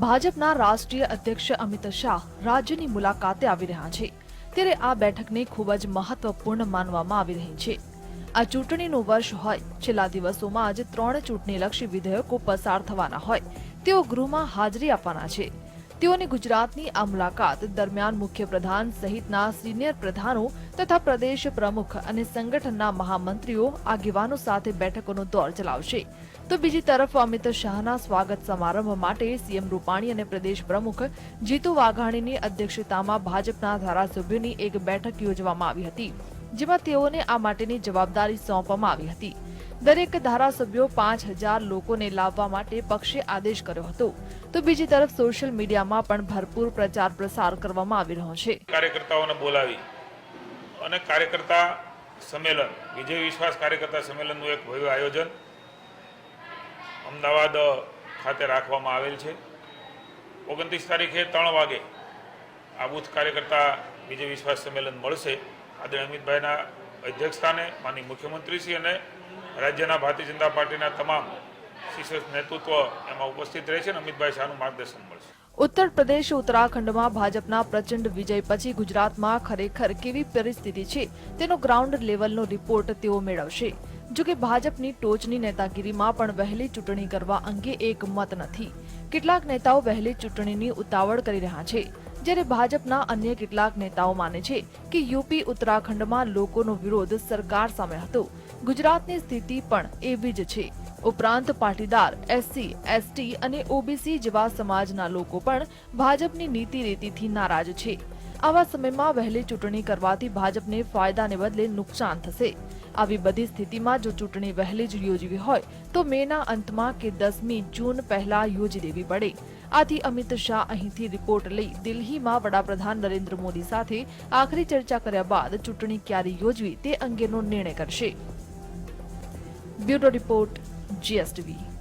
ભાજપના રાષ્ટ્રીય અધ્યક્ષ અમિત શાહ રાજ્યની મુલાકાતે આવી રહ્યા છે. ત્યારે આ બેઠકને ખૂબ જ મહત્વપૂર્ણ માનવામાં આવી રહી છે. આ ચૂંટણીનું વર્ષ હોય, છેલ્લા દિવસોમાં જ ત્રણ ચૂંટણીલક્ષી વિધેયકો પસાર થવાના હોય, તેઓ ગૃહમાં હાજરી આપવાના છે. તેઓની ગુજરાતની આ મુલાકાત દરમિયાન મુખ્યપ્રધાન સહિતના સિનિયર પ્રધાનો તથા પ્રદેશ પ્રમુખ અને સંગઠનના મહામંત્રીઓ, આગેવાનો સાથે બેઠકોનો દોર ચલાવશે. તો બીજી તરફ અમિત શાહના સ્વાગત સમારંભ માટે સીએમ રૂપાણી અને પ્રદેશ પ્રમુખ જીતુ વાઘાણીની અધ્યક્ષતામાં ભાજપના ધારાસભ્યોની એક બેઠક યોજવામાં આવી હતી, જેમાં તેઓને આ માટેની જવાબદારી સોંપવામાં આવી હતી. દરેક ધારાસભ્યો પાંચ હજાર લોકોને લાવવા માટે પક્ષે આદેશ કર્યો હતો. તો બીજી તરફ સોશિયલ મીડિયામાં પણ ભરપૂર પ્રચાર પ્રસાર કરવામાં આવી રહ્યો છે. કાર્યકર્તાઓને બોલાવી અને કાર્યકર્તા સંમેલન, વિજય વિશ્વાસ કાર્યકર્તા સંમેલનનું એક ભવ્ય આયોજન અમદાવાદ ખાતે રાખવામાં આવેલ છે. ઓગણત્રીસ તારીખે ત્રણ વાગે આ બુથ કાર્યકર્તા વિજય વિશ્વાસ સંમેલન મળશે. આદરણીય અમિતભાઈના અધ્યક્ષસ્થાને માનની મુખ્યમંત્રીશ્રી અને રાજ્યના ભારતીય જનતા પાર્ટીના તમામ નેતૃત્વ એમાં ઉપસ્થિત રહે છે અને ઉત્તર પ્રદેશ ઉત્તરાખંડમાં ભાજપના પ્રચંડ વિજય પછી ગુજરાતમાં ખરેખર કેવી પરિસ્થિતિ છે તેનો ગ્રાઉન્ડ લેવલનો રિપોર્ટ તેઓ મેળવશે. જો કે ભાજપની ટોચની નેતાગીરીમાં પણ વહેલી ચૂંટણી કરવા અંગે એક મત નથી. કેટલાક નેતાઓ વહેલી ચૂંટણીની ઉતાવળ કરી રહ્યા છે. જ્યારે ભાજપના અન્ય કેટલાક નેતાઓ માને છે કે યુપી ઉત્તરાખંડમાં લોકોનો વિરોધ સરકાર સામે હતો. ગુજરાતની સ્થિતિ પણ એવી જ છે. ઉપરાંત પાટીદાર, એસસી, એસટી અને ઓબીસી જેવા સમાજના લોકો પણ ભાજપની નીતિ રીતિથી નારાજ છે. આવા સમયમાં વહેલી ચૂંટણી કરવાથી ભાજપને ફાયદાને બદલે નુકસાન થશે. આવી બધી સ્થિતિમાં જો ચૂંટણી વહેલી જ યોજવી હોય, તો મેના અંતમાં કે દસમી જૂન પહેલા યોજી દેવી પડે. આથી અમિત શાહ અહીંથી રિપોર્ટ લઈ દિલ્હીમાં વડાપ્રધાન નરેન્દ્ર મોદી સાથે આખરી ચર્ચા કર્યા બાદ ચૂંટણી ક્યારે યોજવી તે અંગેનો નિર્ણય કરશે. Bureau report, GSTV.